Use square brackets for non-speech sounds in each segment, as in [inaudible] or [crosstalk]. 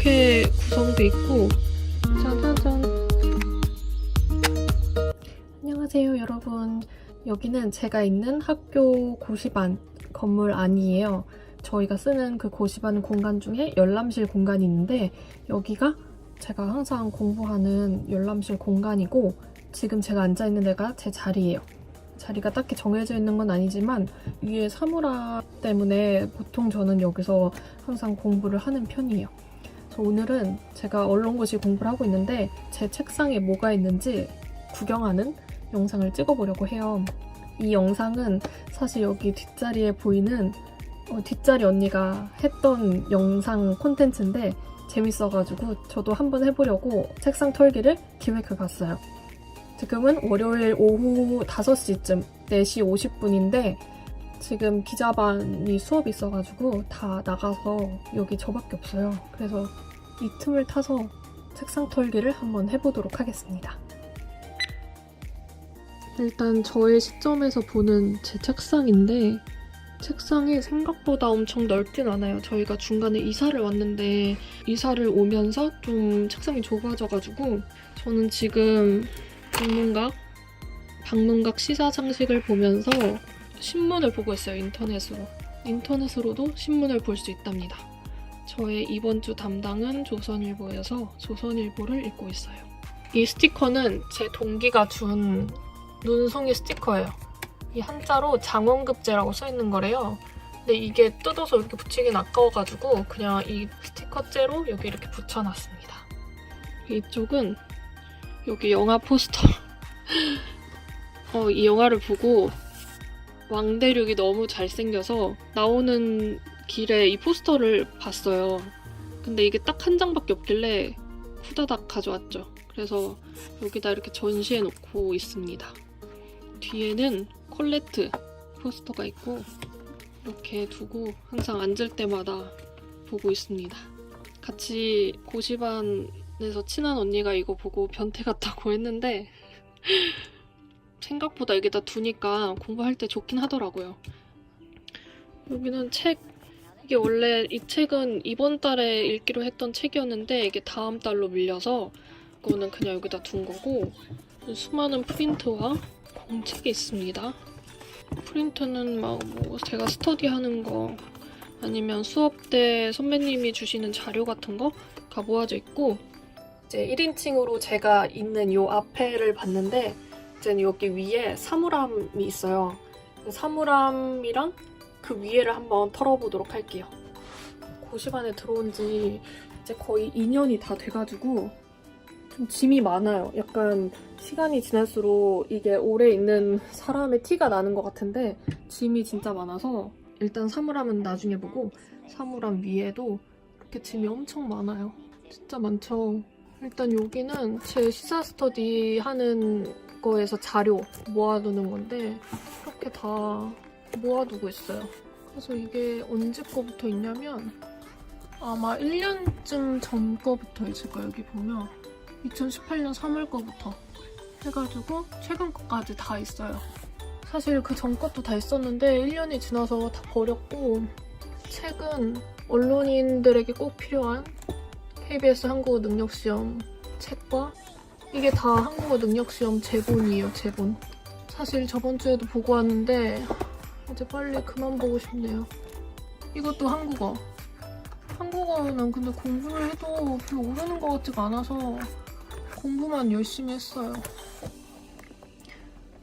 이렇게 구성돼 있고. 짜자잔 안녕하세요 여러분. 여기는 제가 있는 학교 고시반 건물 안이에요. 저희가 쓰는 그 고시반 공간 중에 열람실 공간이 있는데 여기가 제가 항상 공부하는 열람실 공간이고 지금 제가 앉아있는 데가 제 자리예요. 자리가 딱히 정해져 있는 건 아니지만 위에 사물함 때문에 보통 저는 여기서 항상 공부를 하는 편이에요 그래서 오늘은 제가 언론고시 공부를 하고 있는데 제 책상에 뭐가 있는지 구경하는 영상을 찍어보려고 해요. 이 영상은 사실 여기 뒷자리에 보이는 어, 뒷자리 언니가 했던 영상 콘텐츠인데 재밌어가지고 저도 한번 해보려고 책상 털기를 기획해 봤어요. 지금은 월요일 오후 5시쯤 4시 50분인데 지금 기자반이 수업이 있어가지고 다 나가서 여기 저밖에 없어요. 그래서 이 틈을 타서 책상 털기를 한번 해보도록 하겠습니다. 일단 저의 시점에서 보는 제 책상인데 책상이 생각보다 엄청 넓진 않아요. 저희가 중간에 이사를 왔는데 이사를 오면서 좀 책상이 좁아져가지고 저는 지금 방문각 방문각 시사 장식을 보면서 신문을 보고 있어요. 인터넷으로. 인터넷으로도 신문을 볼 수 있답니다. 저의 이번 주 담당은 조선일보여서 조선일보를 읽고 있어요. 이 스티커는 제 동기가 준 눈송이 스티커예요. 이 한자로 장원급제라고 써 있는 거래요. 근데 이게 뜯어서 이렇게 붙이긴 아까워가지고 그냥 이 스티커째로 여기 이렇게 붙여놨습니다. 이쪽은 여기 영화 포스터. [laughs] 어, 이 영화를 보고 왕대륙이 너무 잘생겨서 나오는 길에 이 포스터를 봤어요. 근데 이게 딱 한 장밖에 없길래 후다닥 가져왔죠. 그래서 여기다 이렇게 전시해 놓고 있습니다. 뒤에는 콜레트 포스터가 있고 이렇게 두고 항상 앉을 때마다 보고 있습니다. 같이 고시반에서 친한 언니가 이거 보고 변태 같다고 했는데 [laughs] 생각보다 여기다 두니까 공부할 때 좋긴 하더라고요. 여기는 책 이게 원래 이 책은 이번 달에 읽기로 했던 책이었는데 이게 다음 달로 밀려서 이거는 그냥 여기다 둔 거고 수많은 프린트와 공책이 있습니다. 프린트는 막 뭐 제가 스터디하는 거 아니면 수업 때 선배님이 주시는 자료 같은 거가 모아져 있고 이제 1인칭으로 제가 있는 요 앞에를 봤는데 이제 여기 위에 사물함이 있어요. 그 사물함이랑 그 위에를 한번 털어보도록 할게요. 고시반에 들어온 지 이제 거의 2년이 다 돼가지고 좀 짐이 많아요. 약간 시간이 지날수록 이게 오래 있는 사람의 티가 나는 것 같은데 짐이 진짜 많아서 일단 사물함은 나중에 보고 사물함 위에도 이렇게 짐이 엄청 많아요. 진짜 많죠. 일단 여기는 제 시사 스터디 하는 거에서 자료 모아두는 건데 이렇게 다 모아두고 있어요. 그래서 이게 언제 거부터 있냐면 아마 1년쯤 전 거부터 있을 거예요. 여기 보면 2018년 3월 거부터 해가지고 최근 거까지 다 있어요. 사실 그 전 것도 다 있었는데 1년이 지나서 다 버렸고 책은 언론인들에게 꼭 필요한 KBS 한국어 능력시험 책과 이게 다 한국어 능력시험 제본이에요, 제본. 사실 저번 주에도 보고 왔는데 이제 빨리 그만 보고 싶네요. 이것도 한국어. 한국어는 근데 공부를 해도 별로 오르는 것 같지가 않아서 공부만 열심히 했어요.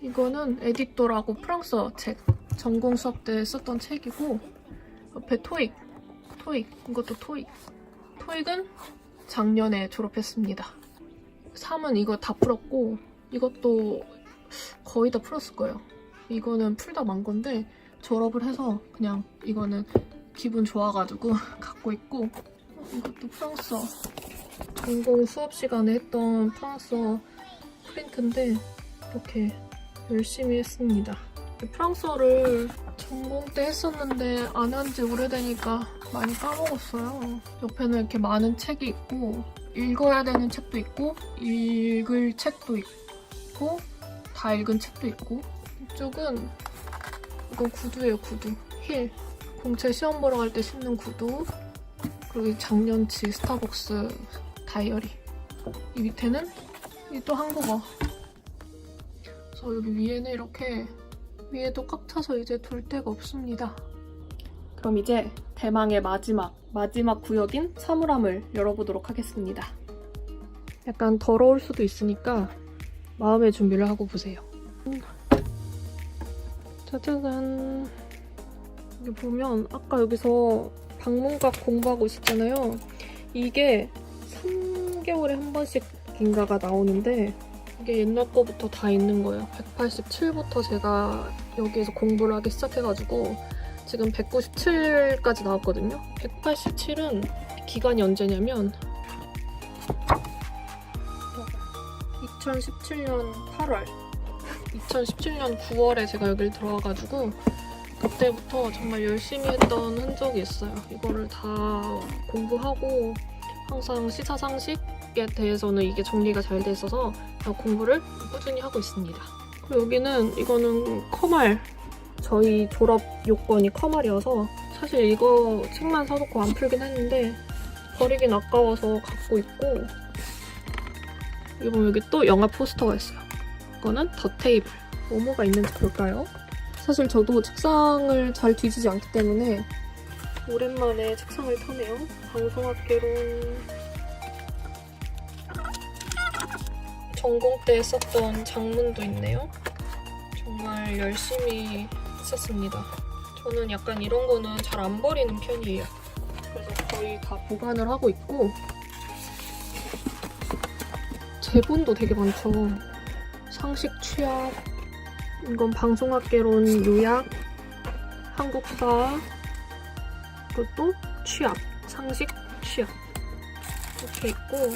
이거는 에딕도라고 프랑스어 책. 전공 수업 때 썼던 책이고 옆에 토익. 토익. 이것도 토익. 토익은 작년에 졸업했습니다. 3은 이거 다 풀었고 이것도 거의 다 풀었을 거예요. 이거는 풀다 만 건데 졸업을 해서 그냥 이거는 기분 좋아가지고 [laughs] 갖고 있고 이것도 프랑스어 전공 수업 시간에 했던 프랑스어 프린트인데 이렇게 열심히 했습니다. 프랑스어를 전공 때 했었는데 안 한 지 오래되니까 많이 까먹었어요. 옆에는 이렇게 많은 책이 있고 읽어야 되는 책도 있고 읽을 책도 있고 다 읽은 책도 있고 이쪽은 이거 구두예요 구두 힐 공채 시험 보러 갈 때 신는 구두 그리고 이 작년치 스타벅스 다이어리. 이 밑에는 이 또 한국어. 그래서 여기 위에는 이렇게 위에도 꽉 차서 이제 둘 데가 없습니다. 그럼 이제 대망의 마지막, 마지막 구역인 사물함을 열어보도록 하겠습니다. 약간 더러울 수도 있으니까 마음의 준비를 하고 보세요. 짜자잔. 여기 보면 아까 여기서 방문각 공부하고 있었잖아요. 이게 3개월에 한 번씩 인가가 나오는데 이게 옛날 거부터 다 있는 거예요. 187부터 제가 여기에서 공부를 하기 시작해가지고 지금 197까지 나왔거든요. 187은 기간이 언제냐면 2017년 8월 2017년 9월에 제가 여길 들어와가지고 그때부터 정말 열심히 했던 흔적이 있어요. 이거를 다 공부하고 항상 시사상식에 대해서는 이게 정리가 잘 돼 있어서 공부를 꾸준히 하고 있습니다. 여기는 이거는 커말 저희 졸업 요건이 커말이어서 사실 이거 책만 사놓고 안 풀긴 했는데 버리긴 아까워서 갖고 있고 보면 여기 또 영화 포스터가 있어요. 이거는 더 테이블. 뭐뭐가 있는지 볼까요? 사실 저도 책상을 잘 뒤지지 않기 때문에 오랜만에 책상을 터네요. 방송학개론 전공 때 썼던 장문도 있네요. 정말 열심히 썼습니다. 저는 약간 이런 거는 잘 안 버리는 편이에요. 그래서 거의 다 보관을 하고 있고 제본도 되게 많죠. 상식 취약, 이건 방송학개론 요약, 한국사, 또 취약, 상식 취약 이렇게 있고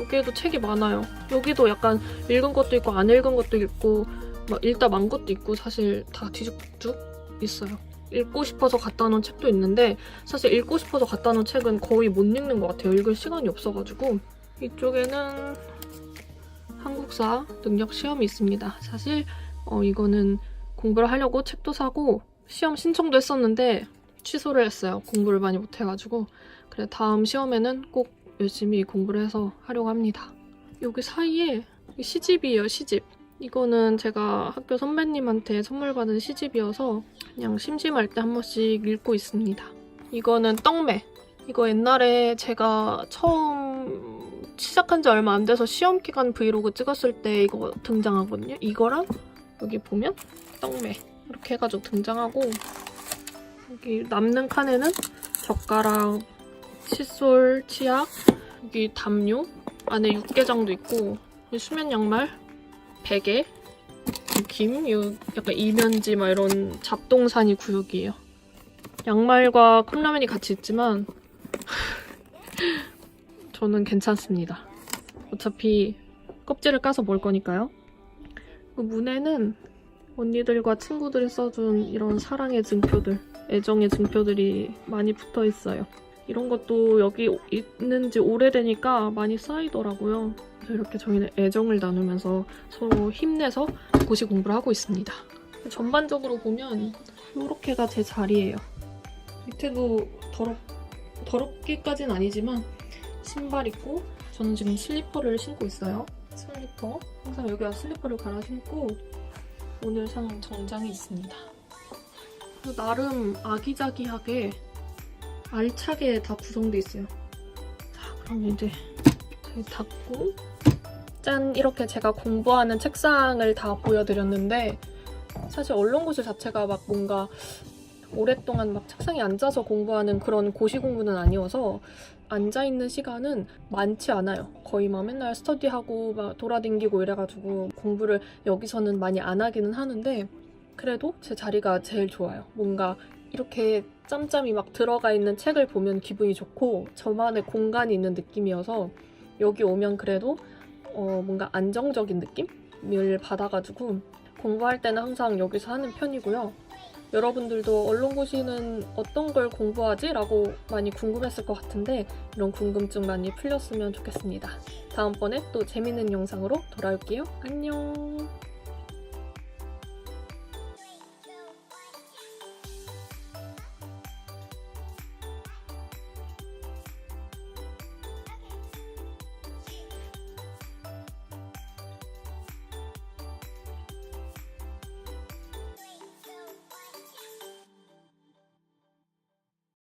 여기에도 책이 많아요. 여기도 약간 읽은 것도 있고 안 읽은 것도 있고 막 읽다 만 것도 있고 사실 다 뒤죽죽 있어요. 읽고 싶어서 갖다 놓은 책도 있는데 사실 읽고 싶어서 갖다 놓은 책은 거의 못 읽는 것 같아요. 읽을 시간이 없어가지고 이쪽에는 한국사 능력 시험이 있습니다. 사실 어, 이거는 공부를 하려고 책도 사고 시험 신청도 했었는데 취소를 했어요. 공부를 많이 못해가지고 그래 다음 시험에는 꼭 열심히 공부를 해서 하려고 합니다. 여기 사이에 시집이에요, 시집. 이거는 제가 학교 선배님한테 선물 받은 시집이어서 그냥 심심할 때 한 번씩 읽고 있습니다. 이거는 떡매. 이거 옛날에 제가 처음 시작한 지 얼마 안 돼서 시험 기간 브이로그 찍었을 때 이거 등장하거든요. 이거랑 여기 보면 떡매 이렇게 해가지고 등장하고 여기 남는 칸에는 젓가락, 칫솔, 치약, 여기 담요, 안에 육개장도 있고 수면 양말, 베개, 김, 요 약간 이면지 막 이런 잡동사니 구역이에요. 양말과 컵라면이 같이 있지만 [laughs] 저는 괜찮습니다. 어차피 껍질을 까서 먹을 거니까요. 그 문에는 언니들과 친구들이 써준 이런 사랑의 증표들, 애정의 증표들이 많이 붙어 있어요. 이런 것도 여기 있는지 오래되니까 많이 쌓이더라고요. 이렇게 저희는 애정을 나누면서 서로 힘내서 고시 공부를 하고 있습니다. 전반적으로 보면 이렇게가 제 자리예요. 밑에도 더럽, 더럽기까지는 아니지만 신발 있고 저는 지금 슬리퍼를 신고 있어요. 슬리퍼. 항상 여기 와서 슬리퍼를 갈아 신고 오늘 산 정장이 있습니다. 나름 아기자기하게 알차게 다 구성돼 있어요. 자, 그럼 이제 저희 닫고 짠 이렇게 제가 공부하는 책상을 다 보여드렸는데 사실 언론고시 자체가 막 뭔가 오랫동안 막 책상에 앉아서 공부하는 그런 고시 공부는 아니어서 앉아 있는 시간은 많지 않아요. 거의 막 맨날 스터디하고 막 돌아댕기고 이래가지고 공부를 여기서는 많이 안 하기는 하는데 그래도 제 자리가 제일 좋아요. 뭔가 이렇게 짬짬이 막 들어가 있는 책을 보면 기분이 좋고 저만의 공간이 있는 느낌이어서 여기 오면 그래도 어 뭔가 안정적인 느낌을 받아가지고 공부할 때는 항상 여기서 하는 편이고요. 여러분들도 언론고시는 어떤 걸 공부하지? 라고 많이 궁금했을 것 같은데 이런 궁금증 많이 풀렸으면 좋겠습니다. 다음번에 또 재밌는 영상으로 돌아올게요. 안녕!